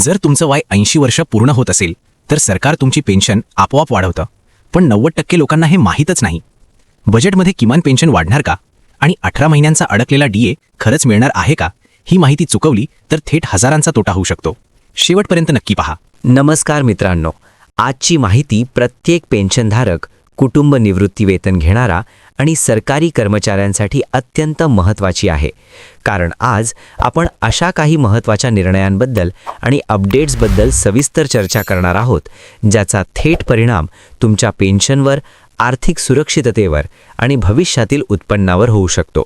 जर तुमचं वय ऐंशी वर्ष पूर्ण होत असेल तर सरकार तुमची पेन्शन आपोआप वाढवतं. पण नव्वद टक्के लोकांना हे माहीतच नाही. बजेटमध्ये किमान पेन्शन वाढणार का? आणि अठरा महिन्यांचा अडकलेला डीए खरंच मिळणार आहे का? ही माहिती चुकवली तर थेट हजारांचा तोटा होऊ शकतो. शेवटपर्यंत नक्की पहा. नमस्कार मित्रांनो. आजची माहिती प्रत्येक पेन्शनधारक कुटुंब निवृत्ती वेतन घेणारा आणि सरकारी कर्मचाऱ्यांसाठी अत्यंत महत्त्वाची आहे. कारण आज आपण अशा काही महत्त्वाच्या निर्णयांबद्दल आणि अपडेट्सबद्दल सविस्तर चर्चा करणार आहोत ज्याचा थेट परिणाम तुमच्या पेन्शनवर आर्थिक सुरक्षिततेवर आणि भविष्यातील उत्पन्नावर होऊ शकतो.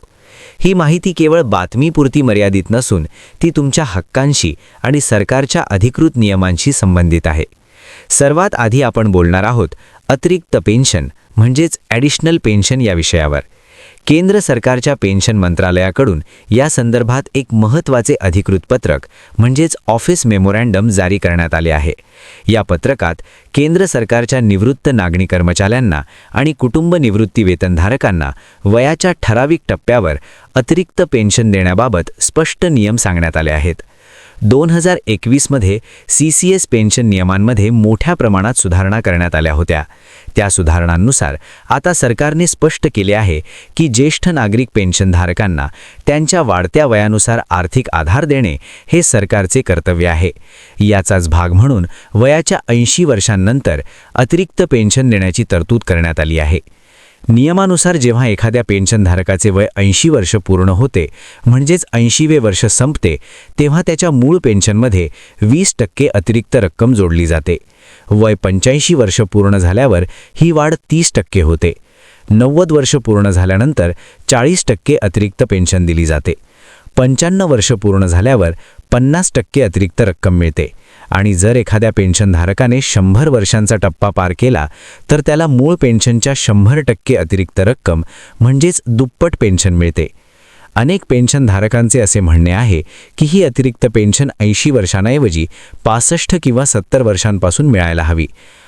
ही माहिती केवळ बातमीपुरती मर्यादित नसून ती तुमच्या हक्कांशी आणि सरकारच्या अधिकृत नियमांशी संबंधित आहे. सर्वात आधी आपण बोलणार आहोत अतिरिक्त पेन्शन म्हणजेच ॲडिशनल पेन्शन या विषयावर. केंद्र सरकारच्या पेन्शन मंत्रालयाकडून या संदर्भात एक महत्त्वाचे अधिकृत पत्रक म्हणजेच ऑफिस मेमोरँडम जारी करण्यात आले आहे. या पत्रकात केंद्र सरकारच्या निवृत्त नागणी कर्मचाऱ्यांना आणि कुटुंब निवृत्ती वेतनधारकांना वयाच्या ठराविक टप्प्यावर अतिरिक्त पेन्शन देण्याबाबत स्पष्ट नियम सांगण्यात आले आहेत. दोन हजार एकवीसमध्ये सी सी एस पेन्शन नियमांमध्ये मोठ्या प्रमाणात सुधारणा करण्यात आल्या होत्या. त्या सुधारणांनुसार आता सरकारने स्पष्ट केले आहे की ज्येष्ठ नागरिक पेन्शनधारकांना त्यांच्या वाढत्या वयानुसार आर्थिक आधार देणे हे सरकारचे कर्तव्य आहे. याचाच भाग म्हणून वयाच्या ऐंशी वर्षांनंतर अतिरिक्त पेन्शन देण्याची तरतूद करण्यात आली आहे. नियमानुसार जेव्हा एखाद्या पेन्शनधारकाचे वय ऐंशी वर्ष पूर्ण होते म्हणजेच ऐंशीवे वर्ष संपते तेव्हा त्याच्या मूळ पेन्शनमध्ये वीस टक्के अतिरिक्त रक्कम जोडली जाते. वय पंच्याऐंशी वर्ष पूर्ण झाल्यावर ही वाढ तीस टक्के होते. नव्वद वर्ष पूर्ण झाल्यानंतर चाळीस टक्के अतिरिक्त पेन्शन दिली जाते. पंच्याण्णव वर्ष पूर्ण झाल्यावर पन्नास टक्के अतिरिक्त रक्कम मिळते. आणि जर एखाद्या पेन्शनधारकाने शंभर वर्षांचा टप्पा पार केला तर त्याला मूळ पेन्शनच्या शंभर टक्के अतिरिक्त रक्कम म्हणजेच दुप्पट पेन्शन मिळते. अनेक पेन्शनधारकांचे असे म्हणणे आहे की ही अतिरिक्त पेन्शन ऐंशी वर्षांऐवजी पासष्ट किंवा सत्तर वर्षांपासून मिळायला हवी.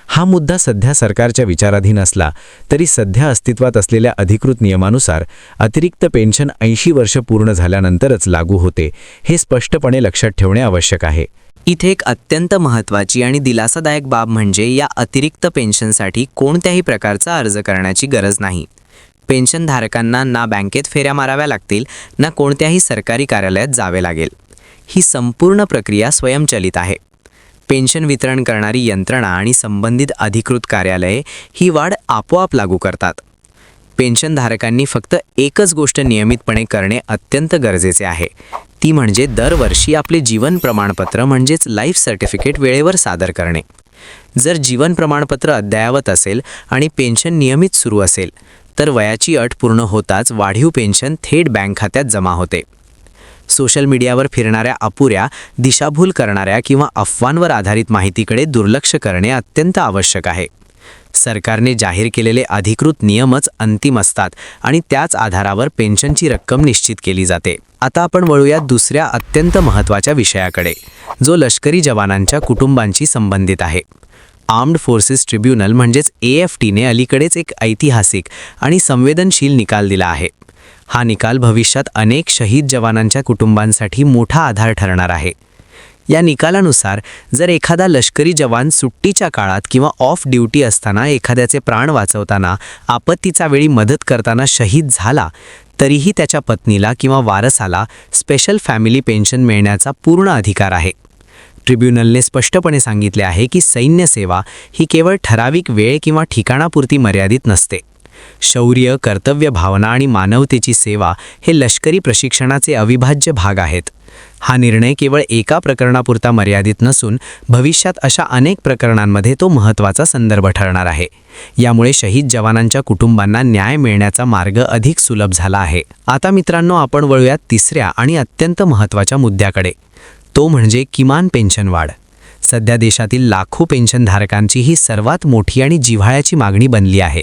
हा मुद्दा सध्या सरकारच्या विचाराधीन असला तरी सध्या अस्तित्वात असलेल्या अधिकृत नियमानुसार अतिरिक्त पेन्शन ऐंशी वर्ष पूर्ण झाल्यानंतरच लागू होते हे स्पष्टपणे लक्षात ठेवणे आवश्यक आहे. इथे एक अत्यंत महत्त्वाची आणि दिलासादायक बाब म्हणजे या अतिरिक्त पेन्शनसाठी कोणत्याही प्रकारचा अर्ज करण्याची गरज नाही. पेन्शनधारकांना ना बँकेत फेऱ्या माराव्या लागतील ना कोणत्याही सरकारी कार्यालयात जावे लागेल. ही संपूर्ण प्रक्रिया स्वयंचलित आहे. पेन्शन वितरण करणारी यंत्रणा आणि संबंधित अधिकृत कार्यालये ही वाढ आपोआप लागू करतात. पेन्शनधारकांनी फक्त एकच गोष्ट नियमितपणे करणे अत्यंत गरजेचे आहे. ती म्हणजे दरवर्षी आपले जीवन प्रमाणपत्र म्हणजेच लाईफ सर्टिफिकेट वेळेवर सादर करणे. जर जीवन प्रमाणपत्र अद्ययावत असेल आणि पेन्शन नियमित सुरू असेल तर वयाची अट पूर्ण होताच वाढीव पेन्शन थेट बँक खात्यात जमा होते. सोशल मीडियावर फिरणाऱ्या अपुऱ्या दिशाभूल करणाऱ्या किंवा अफवांवर आधारित माहितीकडे दुर्लक्ष करणे अत्यंत आवश्यक आहे. सरकारने जाहीर केलेले अधिकृत नियमच अंतिम असतात आणि त्याच आधारावर पेन्शनची रक्कम निश्चित केली जाते. आता आपण वळूया दुसऱ्या अत्यंत महत्त्वाच्या विषयाकडे जो लष्करी जवानांच्या कुटुंबांशी संबंधित आहे. आर्म्ड फोर्सेस ट्रिब्युनल म्हणजेच ए एफ टीने अलीकडेच एक ऐतिहासिक आणि संवेदनशील निकाल दिला आहे. हा निकाल भविष्यात अनेक शहीद जवानांच्या कुटुंबांसाठी मोठा आधार ठरणार आहे. या निकालानुसार जर एखादा लष्करी जवान सुट्टीच्या काळात किंवा ऑफ ड्युटी असताना एखाद्याचे प्राण वाचवताना आपत्तीचा वेळी मदत करताना शहीद झाला तरीही त्याच्या पत्नीला किंवा वारसाला स्पेशल फॅमिली पेन्शन मिळण्याचा पूर्ण अधिकार आहे. ट्रिब्युनलने स्पष्टपणे सांगितले आहे की सैन्य सेवा ही केवळ ठराविक वेळ किंवा ठिकाणापुरती मर्यादित नसते. शौर्य कर्तव्य भावना आणि मानवतेची सेवा हे लष्करी प्रशिक्षणाचे अविभाज्य भाग आहेत. हा निर्णय केवळ एका प्रकरणापुरता मर्यादित नसून भविष्यात अशा अनेक प्रकरणांमध्ये तो महत्त्वाचा संदर्भ ठरणार आहे. यामुळे शहीद जवानांच्या कुटुंबांना न्याय मिळण्याचा मार्ग अधिक सुलभ झाला आहे. आता मित्रांनो आपण वळूयात तिसऱ्या आणि अत्यंत महत्त्वाच्या मुद्द्याकडे. तो म्हणजे किमान पेन्शन वाढ. सध्या देशातील लाखो पेन्शनधारकांची ही सर्वात मोठी आणि जिव्हाळ्याची मागणी बनली आहे.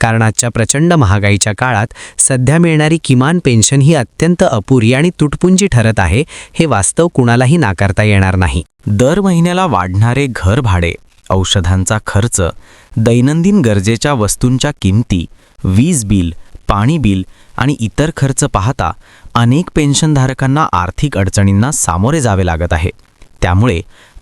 कारण आजच्या प्रचंड महागाईच्या काळात सध्या मिळणारी किमान पेन्शन ही अत्यंत अपुरी आणि तुटपुंजी ठरत आहे हे वास्तव कुणालाही नाकारता येणार नाही. दर महिन्याला वाढणारे घर भाडे औषधांचा खर्च दैनंदिन गरजेच्या वस्तूंच्या किमती वीज बिल पाणी बिल आणि इतर खर्च पाहता अनेक पेन्शनधारकांना आर्थिक अडचणींना सामोरे जावे लागत आहे. त्यामुळे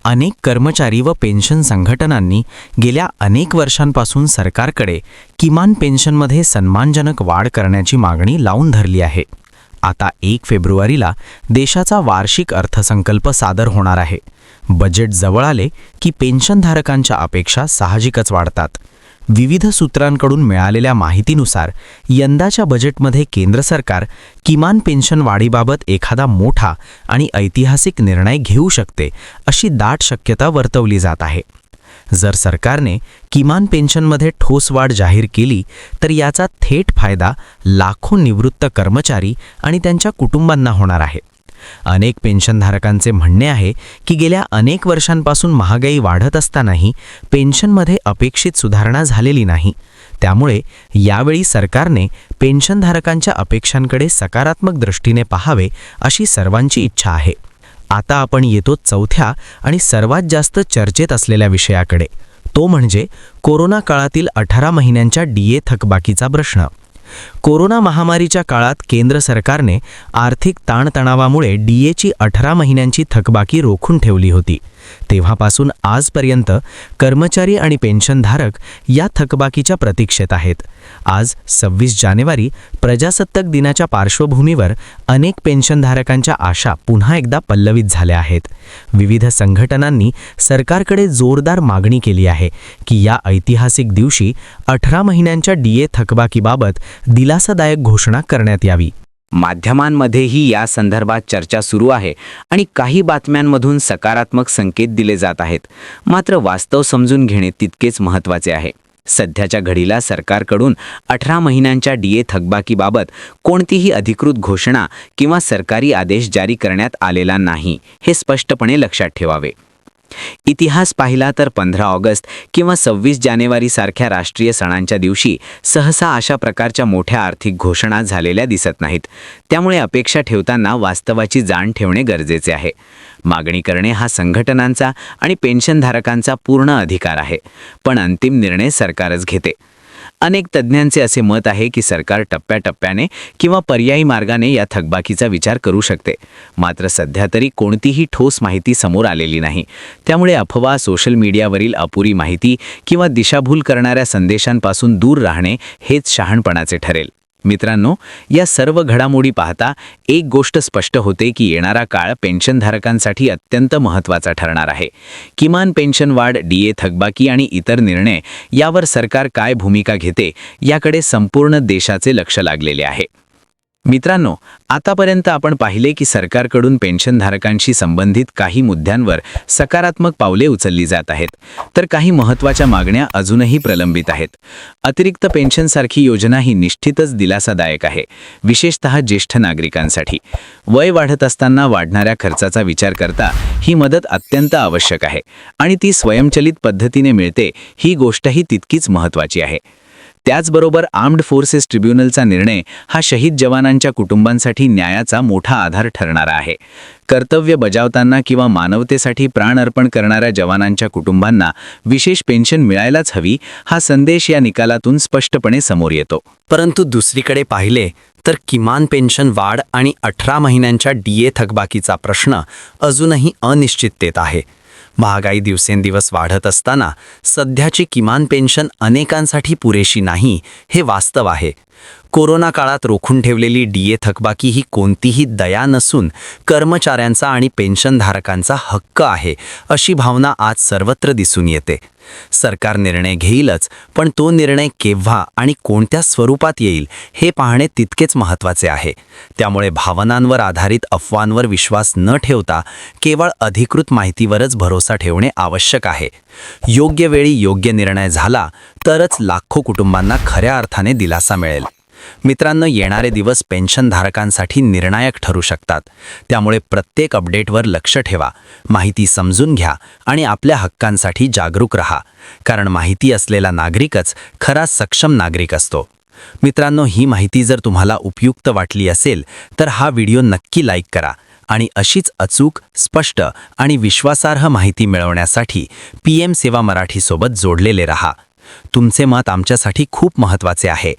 अनेक कर्मचारी व पेन्शन संघटनांनी गेल्या अनेक वर्षांपासून सरकारकडे किमान पेन्शनमध्ये सन्मानजनक वाढ करण्याची मागणी लावून धरली आहे. आता एक फेब्रुवारीला देशाचा वार्षिक अर्थसंकल्प सादर होणार आहे. बजेट जवळ आले की पेन्शनधारकांच्या अपेक्षा साहजिकच वाढतात. विविध सूत्रांकडून मिळालेल्या माहितीनुसार यंदाच्या बजेटमध्ये केंद्र सरकार किमान पेन्शन वाढीबाबत एखादा मोठा आणि ऐतिहासिक निर्णय घेऊ शकते अशी दाट शक्यता वर्तवली जात आहे. जर सरकारने किमान पेन्शनमध्ये ठोस वाढ जाहीर केली तर याचा थेट फायदा लाखो निवृत्त कर्मचारी आणि त्यांच्या कुटुंबांना होणार आहे. अनेक पेन्शनधारकांचे म्हणणे आहे की गेल्या अनेक वर्षांपासून महागाई वाढत असतानाही पेन्शनमध्ये अपेक्षित सुधारणा झालेली नाही. त्यामुळे यावेळी सरकारने पेन्शनधारकांच्या अपेक्षांकडे सकारात्मक दृष्टीने पाहावे अशी सर्वांची इच्छा आहे. आता आपण येतो चौथ्या आणि सर्वात जास्त चर्चेत असलेल्या विषयाकडे. तो म्हणजे कोरोना काळातील अठरा महिन्यांच्या डी ए थकबाकीचा प्रश्न. कोरोना महामारीच्या काळात केंद्र सरकारने आर्थिक ताणतणावामुळे डीएची अठरा महिन्यांची थकबाकी रोखून ठेवली होती. तेव्हापासून आजपर्यंत कर्मचारी आणि पेन्शनधारक या थकबाकीच्या प्रतीक्षेत आहेत. आज सव्वीस जानेवारी प्रजासत्ताक दिनाच्या पार्श्वभूमीवर अनेक पेन्शनधारकांच्या आशा पुन्हा एकदा पल्लवित झाल्या आहेत. विविध संघटनांनी सरकारकडे जोरदार मागणी केली आहे की या ऐतिहासिक दिवशी अठरा महिन्यांच्या डीए थकबाकीबाबत दिलासादायक घोषणा करण्यात यावी. माध्यमांमध्येही या संदर्भात चर्चा सुरू आहे आणि काही बातम्यांमधून सकारात्मक संकेत दिले जात आहेत. मात्र वास्तव समजून घेणे तितकेच महत्त्वाचे आहे. सध्याच्या घडीला सरकारकडून अठरा महिन्यांच्या डीए थकबाकीबाबत कोणतीही अधिकृत घोषणा किंवा सरकारी आदेश जारी करण्यात आलेला नाही हे स्पष्टपणे लक्षात ठेवावे. इतिहास पाहिला तर पंधरा ऑगस्ट किंवा सव्वीस जानेवारीसारख्या राष्ट्रीय सणांच्या दिवशी सहसा अशा प्रकारच्या मोठ्या आर्थिक घोषणा झालेल्या दिसत नाहीत. त्यामुळे अपेक्षा ठेवताना वास्तवाची जाण ठेवणे गरजेचे आहे. मागणी करणे हा संघटनांचा आणि पेन्शनधारकांचा पूर्ण अधिकार आहे. पण अंतिम निर्णय सरकारच घेते. अनेक तज्ज्ञांचे असे मत आहे की सरकार टप्प्याटप्प्याने किंवा पर्यायी मार्गाने या थकबाकीचा विचार करू शकते. मात्र सध्या तरी कोणतीही ठोस माहिती समोर आलेली नाही. त्यामुळे अफवा सोशल मीडियावरील अपुरी माहिती किंवा दिशाभूल करणाऱ्या संदेशांपासून दूर राहणे हेच शहाणपणाचे ठरेल. मित्रांनो या सर्व घडामोडी पाहता एक गोष्ट स्पष्ट होते की येणारा काळ पेन्शनधारकांसाठी अत्यंत महत्त्वाचा ठरणार आहे. किमान पेन्शन वाढ डीए थकबाकी आणि इतर निर्णय यावर सरकार काय भूमिका घेते याकडे संपूर्ण देशाचे लक्ष लागलेले आहे. मित्रांनो आतापर्यंत आपण पाहिले की सरकारकडून पेन्शनधारकांशी संबंधित काही मुद्द्यांवर सकारात्मक पावले उचलली जात आहेत तर काही महत्त्वाच्या मागण्या अजूनही प्रलंबित आहेत. अतिरिक्त पेन्शनसारखी योजना ही निश्चितच दिलासादायक आहे विशेषतः ज्येष्ठ नागरिकांसाठी. वय वाढत असताना वाढणाऱ्या खर्चाचा विचार करता ही मदत अत्यंत आवश्यक आहे आणि ती स्वयंचलित पद्धतीने मिळते ही गोष्टही तितकीच महत्त्वाची आहे. त्याचबरोबर आर्म्ड फोर्सेस ट्रिब्युनलचा निर्णय हा शहीद जवानांच्या कुटुंबांसाठी न्यायाचा मोठा आधार ठरणारा आहे. कर्तव्य बजावताना किंवा मानवतेसाठी प्राण अर्पण करणाऱ्या जवानांच्या कुटुंबांना विशेष पेन्शन मिळायलाच हवी हा संदेश या निकालातून स्पष्टपणे समोर येतो. परंतु दुसरीकडे पाहिले तर किमान पेन्शन वाढ आणि अठरा महिन्यांच्या डीए थकबाकीचा प्रश्न अजूनही अनिश्चिततेत आहे. महागाई दिवसेंदिवस वाढत असताना सध्याची किमान पेन्शन अनेकांसाठी पुरेशी नाही हे वास्तव आहे. कोरोना काळात रोखून ठेवलेली डीए थकबाकी ही कोणतीही दया नसून कर्मचाऱ्यांचा आणि पेन्शनधारकांचा हक्क आहे अशी भावना आज सर्वत्र दिसून येते. सरकार निर्णय घेईलच पण तो निर्णय केव्हा आणि कोणत्या स्वरूपात येईल हे पाहणे तितकेच महत्त्वाचे आहे. त्यामुळे भावनांवर आधारित अफवांवर विश्वास न ठेवता केवळ अधिकृत माहितीवरच भरोसा ठेवणे आवश्यक आहे. योग्य वेळी योग्य निर्णय झाला तरच लाखो कुटुंबांना खऱ्या अर्थाने दिलासा मिळेल. मित्रांनो येणारे दिवस पेन्शनधारकांसाठी निर्णायक ठरू शकतात. त्यामुळे प्रत्येक अपडेटवर लक्ष ठेवा माहिती समजून घ्या आणि आपल्या हक्कांसाठी जागरूक रहा. कारण माहिती असलेला नागरिकच खरा सक्षम नागरिक असतो. मित्रांनो ही माहिती जर तुम्हाला उपयुक्त वाटली असेल तर हा व्हिडिओ नक्की लाईक करा आणि अशीच अचूक स्पष्ट आणि विश्वासार्ह माहिती मिळवण्यासाठी पी एम सेवा मराठीसोबत जोडलेले रहा. तुमचे मत आमच्यासाठी खूप महत्त्वाचे आहे.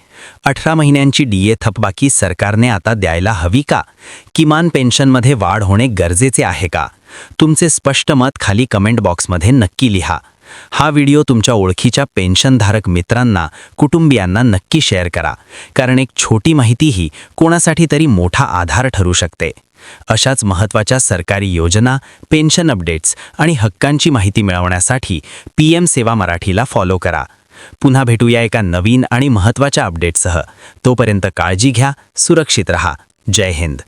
अठरा महिन्यांची डीए थकबाकी सरकारने आता द्यायला हवी का? किमान पेन्शनमध्ये वाढ होणे गरजेचे आहे का? तुमचे स्पष्ट मत खाली कमेंट बॉक्समध्ये नक्की लिहा. हा व्हिडिओ तुमच्या ओळखीच्या पेन्शनधारक मित्रांना कुटुंबियांना नक्की शेअर करा. कारण एक छोटी माहितीही कोणासाठी तरी मोठा आधार ठरू शकते. अशाच महत्त्वाच्या सरकारी योजना पेन्शन अपडेट्स आणि हक्कांची माहिती मिळवण्यासाठी पी एम सेवा मराठीला फॉलो करा. पुन्हा भेटूया एका नवीन आणि महत्त्वाच्या अपडेटसह. तोपर्यंत काळजी घ्या सुरक्षित रहा. जय हिंद.